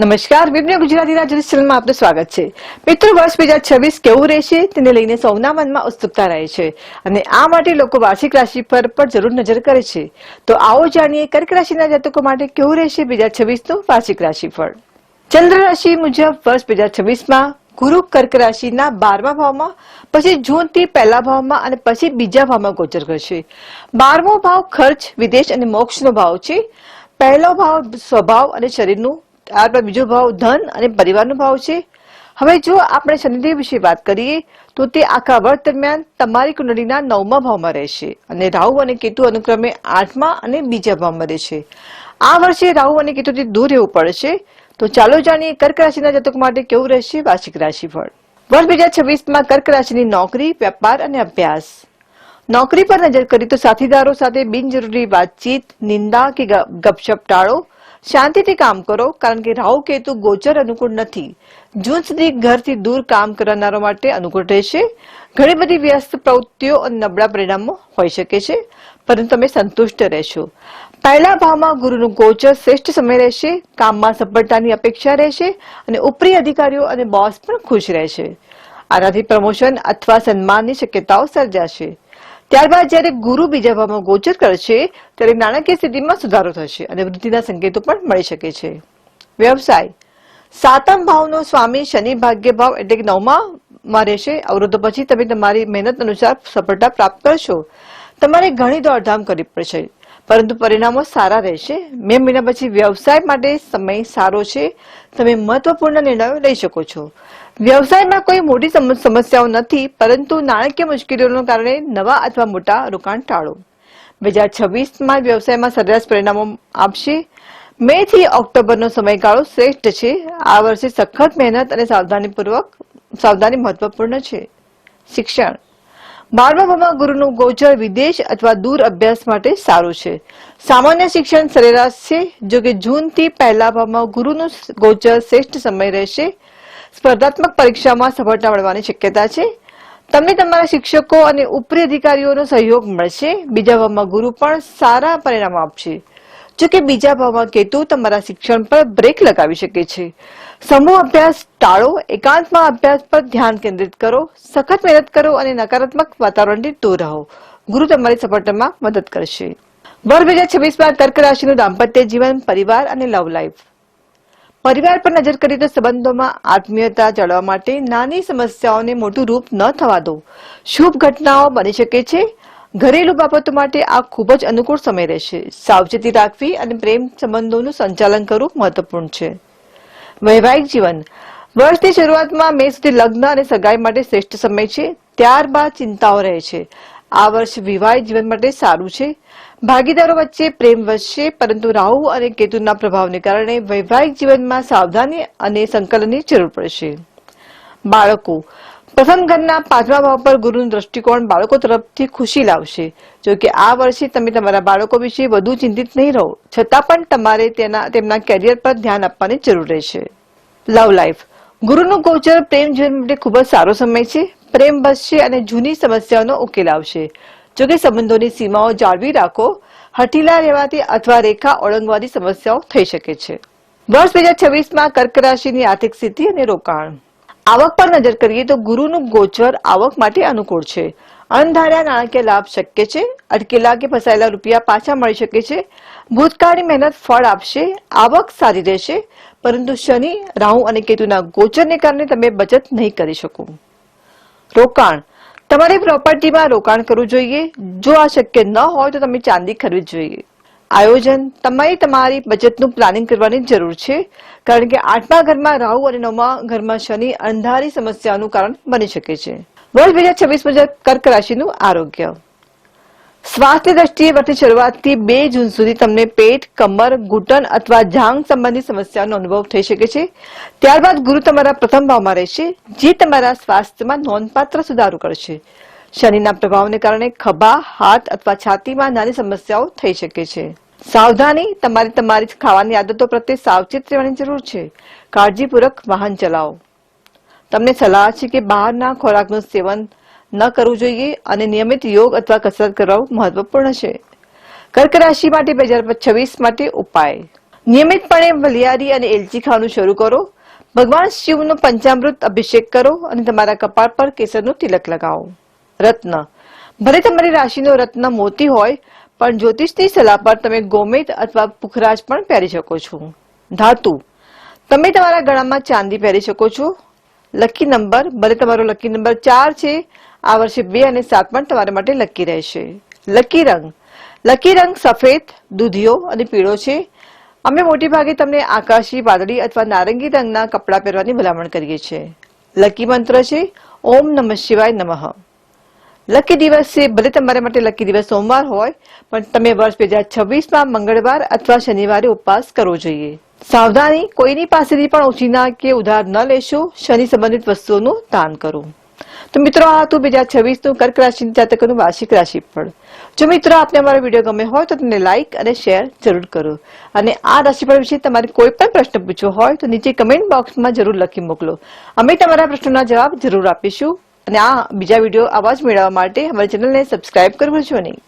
નમસ્કાર. વિભિન્ન ગુજરાતી રાજ્ય ચેનલમાં આપનું સ્વાગત છે. મિત્રો, વર્ષ બે હજાર છવ્વીસ કેવું રહેશે તેને લઈને સૌના મનમાં ઉત્સુકતા રહે છે અને આ માટે લોકો વાર્ષિક રાશિ પર પણ જરૂર નજર કરે છે. તો આવો જાણીએ કર્ક રાશિના જાતકો માટે કેવું રહેશે બે હજાર છવ્વીસનું વાર્ષિક રાશિફળ ચંદ્ર રાશિ મુજબ વર્ષ બે હજાર છવ્વીસમાં ગુરુ કર્ક રાશિના બારમા ભાવમાં, પછી જૂનથી પહેલા ભાવમાં અને પછી બીજા ભાવમાં ગોચર કરશે. બારમો ભાવ ખર્ચ, વિદેશ અને મોક્ષનો ભાવ છે. પહેલો ભાવ સ્વભાવ અને શરીરનું ત્યારબાદ બીજો ભાવ ધન અને પરિવારનો ભાવ છે. હવે જો આપણે શનિદેવ વિશે વાત કરીએ, તો તે આખા વર્ષ દરમિયાન તમારી કુંડળીના નવમા ભાવમાં રહેશે અને રાહુ અને કેતુ અનુક્રમે આઠમા અને બીજા ભાવમાં રહેશે. આ વર્ષે રાહુ અને કેતુથી દૂર રહેવું પડશે. તો ચાલો જાણીએ કર્ક રાશિના જાતક માટે કેવું રહેશે વાર્ષિક રાશિફળ. વર્ષ બે હજાર છવ્વીસમાં કર્ક રાશિની નોકરી, વેપાર અને અભ્યાસ. નોકરી પર નજર કરી તો સાથીદારો સાથે બિનજરૂરી વાતચીત, નિંદા કે ગપશપ ટાળો. શાંતિથી કામ કરો, કારણ કે રાહુ કેતુ ગોચર અનુકૂળ નથી. જૂન સુધી ઘરથી દૂર કામ કરનારો માટે અનુકૂળ રહેશે. ઘણી બધી વ્યસ્ત પ્રવૃત્તિઓ અને નબળા પરિણામો હોઈ શકે છે, પરંતુ તમે સંતુષ્ટ રહેશો. પહેલા ભાવમાં ગુરુનું ગોચર શ્રેષ્ઠ સમય રહેશે, કામમાં સફળતાની અપેક્ષા રહેશે અને ઉપરી અધિકારીઓ અને બોસ પણ ખુશ રહેશે. આનાથી પ્રમોશન અથવા સન્માનની શક્યતાઓ સર્જાશે. ત્યારબાદ જ્યારે ગુરુ બીજા ભાવમાં ગોચર કરશે ત્યારે નાણાકીય સ્થિતિમાં સુધારો થશે અને વૃદ્ધિના સંકેતો પણ મળી શકે છે. વ્યવસાય. સાતમ ભાવનો સ્વામી શનિ ભાગ્ય ભાવ એટલે કે નવમાં રહેશે. અવરોધો પછી તમે તમારી મહેનત અનુસાર સફળતા પ્રાપ્ત કરશો. તમારે ઘણી દોડધામ કરવી પડશે. પરંતુ પરિણામો સારા રહેશે. મે મહિના પછી વ્યવસાય માટે સમય સારો છે. તમે મહત્વપૂર્ણ નિર્ણયો લઈ શકો છો. વ્યવસાયમાં કોઈ મોટી સમસ્યાઓ નથી, પરંતુ નાણાકીય મુશ્કેલીઓના કારણે નવા અથવા મોટા રોકાણ ટાળો. બે હજાર છવ્વીસમાં વ્યવસાયમાં સરેરાશ પરિણામો આપશે. મે થી ઓક્ટોબરનો સમયગાળો શ્રેષ્ઠ છે. આ વર્ષે સખત મહેનત અને સાવધાનીપૂર્વક, સાવધાની મહત્વપૂર્ણ છે. શિક્ષણ. બારમા ગુરુનું ગોચર વિદેશ અથવા દૂર અભ્યાસ માટે સારું છે. સામાન્ય શિક્ષણ સરેરાશ છે, જો કે જૂનથી પહેલા ભાવમાં ગુરુનું ગોચર શ્રેષ્ઠ સમય રહેશે. સ્પર્ધાત્મક પરીક્ષામાં સફળતા મળવાની શક્યતા છે. તમને તમારા શિક્ષકો અને ઉપરી અધિકારીઓનો સહયોગ મળશે. બીજા ભાવમાં ગુરુ પણ સારા પરિણામ આપશે. જો કે બીજા ભાવમાં કેતુ, તમારા શિક્ષણ પર બ્રેક લગાવી શકે છે. સમૂહ અભ્યાસ ટાળો, એકાંતમાં અભ્યાસ પર ધ્યાન કેન્દ્રિત કરો, સખત મહેનત કરો અને નકારાત્મક વાતાવરણથી દૂર રહો. ગુરુ તમારી સફળતામાં મદદ કરશે. વર્ષ બે હજાર છવ્વીસમાં કર્ક રાશિનું દાંપત્ય જીવન, પરિવાર અને લવ લાઈફ પરિવાર પર નજર કરીએ તો સંબંધોમાં આત્મીયતા જાળવવા માટે નાની સમસ્યાઓને મોટું રૂપ ન થવા દો. શુભ ઘટનાઓ બની શકે છે. ઘરેલું બાબતો માટે આ ખૂબ જ અનુકૂળ સમય રહેશે. સાવચેતી રાખવી અને પ્રેમ સંબંધોનું સંચાલન કરવું મહત્વપૂર્ણ છે. વૈવાહિક જીવન. વર્ષની શરૂઆતમાં મે સુધી લગ્ન અને સગાઈ માટે શ્રેષ્ઠ સમય છે. ત્યારબાદ ચિંતાઓ રહે છે. આ વર્ષ વિવાહિક જીવન માટે સારું છે. ભાગીદારો વચ્ચે પ્રેમ વધશે, પરંતુ રાહુ અને કેતુના પ્રભાવને કારણે વૈવાહિક જીવનમાં સાવધાની અને સંકલનની જરૂર પડશે. બાળકો. પ્રથમ ઘરના પાંચમા ભાવ પર ગુરુનું દ્રષ્ટિકોણ બાળકો તરફથી ખુશી લાવશે. જો કે આ વર્ષે તમે તમારા બાળકો વિશે વધુ ચિંતિત નહીં રહો. છતાં પણ તમારે તેના, તેમના કેરિયર પર ધ્યાન આપવાની જરૂર રહેશે. લવ લાઈફ ગુરુનું ગોચર પ્રેમ જીવન માટે ખૂબ જ સારો સમય છે. પ્રેમ વધશે અને જૂની સમસ્યાઓનો ઉકેલ આવશે. જો કે સંબંધોની સીમાઓ જાળવી રાખો. હઠીલા રહેવાથી અથવા રેખા ઓળંગવાથી સમસ્યાઓ થઈ શકે છે. વર્ષ બે હજાર છવ્વીસમાં કર્ક રાશિની આર્થિક સ્થિતિ અને રોકાણ. આવક પર નજર કરીએ તો ગુરુનું ગોચર આવક માટે અનુકૂળ છે. અણધાર્યા નાણાકીય લાભ શક્ય છે. અટકેલા કે ફસાયેલા રૂપિયા પાછા મળી શકે છે. ભૂતકાળની મહેનત ફળ આપશે. આવક સારી રહેશે. પરંતુ શનિ, રાહુ અને કેતુના ગોચરને કારણે તમે બચત નહીં કરી શકો. રોકાણ. તમારે પ્રોપર્ટીમાં રોકાણ કરવું જોઈએ. જો આ શક્ય ન હોય તો તમે ચાંદી ખરીદવી જોઈએ. આયોજન તમારે તમારી બચતનું પ્લાનિંગ કરવાની જરૂર છે, કારણ કે આઠમા ઘરમાં રાહુ અને નવમા ઘરમાં શનિ અંધારી સમસ્યાનું કારણ બની શકે છે. વર્ષ બે હજાર છવ્વીસ મુજબ કર્ક રાશિનું આરોગ્ય. સ્વાસ્થ્ય દ્રષ્ટિએ વર્ષની શરૂઆતથી બે જૂન સુધી તમને પેટ, કમર, ઘૂંટણ અથવા જાંગ સંબંધી સમસ્યાનો અનુભવ થઈ શકે છે. ત્યારબાદ ગુરુ તમારા પ્રથમ ભાવમાં રહેશે, જે તમારા સ્વાસ્થ્યમાં નોંધપાત્ર સુધારો કરશે. શનિના પ્રભાવને કારણે ખભા, હાથ અથવા છાતીમાં નાની સમસ્યાઓ થઈ શકે છે. સાવધાની, તમારે તમારી ખાવાની આદતો પ્રત્યે સાવચેત રહેવાની જરૂર છે. કાળજીપૂર્વક વાહન ચલાવો. તમને સલાહ છે કે બહારના ખોરાકનું સેવન ન કરવું જોઈએ અને નિયમિત યોગ અથવા કસરત કરવું મહત્વપૂર્ણ છે. કર્ક રાશિ માટે બે હજાર છવ્વીસ માટે ઉપાય. નિયમિતપણે વલિયારી અને એલચી ખાવાનું શરૂ કરો. ભગવાન શિવનો પંચામૃત અભિષેક કરો અને તમારા કપાળ પર કેસરનું તિલક લગાવો. રત્ન. ભલે તમારી રાશિનો રત્ન મોતી હોય પણ જ્યોતિષની સલાહ પર તમે ગોમેદ અથવા પુખરાજ પણ પહેરી શકો છો. ધાતુ. તમે તમારા ગળામાં ચાંદી પહેરી શકો છો. લકી નંબર, ભલે તમારો લકી નંબર ચાર છે, આ વર્ષે બે અને સાત પણ તમારા માટે લકી રહેશે. લકી રંગ. લકી રંગ સફેદ, દૂધિયો અને પીળો છે. અમે મોટી ભાગે તમને આકાશી, વાદળી અથવા નારંગી રંગના કપડાં પહેરવાની ભલામણ કરીએ છીએ. લકી મંત્ર છે, ઓમ નમઃ શિવાય નમઃ. લકી દિવસ છે ભલે તમારા માટે લકી દિવસ સોમવાર હોય, પણ તમે વર્ષ બે હજાર છવ્વીસમાં મંગળવાર અથવા શનિવારે ઉપવાસ કરવો જોઈએ. સાવધાની કોઈની પાસેથી પણ ઓછીના કે ઉધાર ન લેશો, શનિ સંબંધિત વસ્તુઓનું દાન કરો. તો મિત્રો, આ હતું બે હજાર છવ્વીસનું કર્ક રાશિ જાતકોનું વાર્ષિક રાશિફળ. જો મિત્રો આપને અમારો વીડિયો ગમે હોય તો તેને લાઇક અને શેર જરૂર કરો. અને આ રાશિફળ વિશે તમારે કોઈ પણ પ્રશ્ન પૂછવો હોય તો નીચે કમેન્ટ બોક્સમાં જરૂર લખી મોકલો. અમે તમારા પ્રશ્નોના જવાબ જરૂર આપીશું. અને આ બીજા વીડિયો આવા જ મેળવવા માટે અમારી ચેનલને સબસ્ક્રાઇબ કરવું છો નહીં.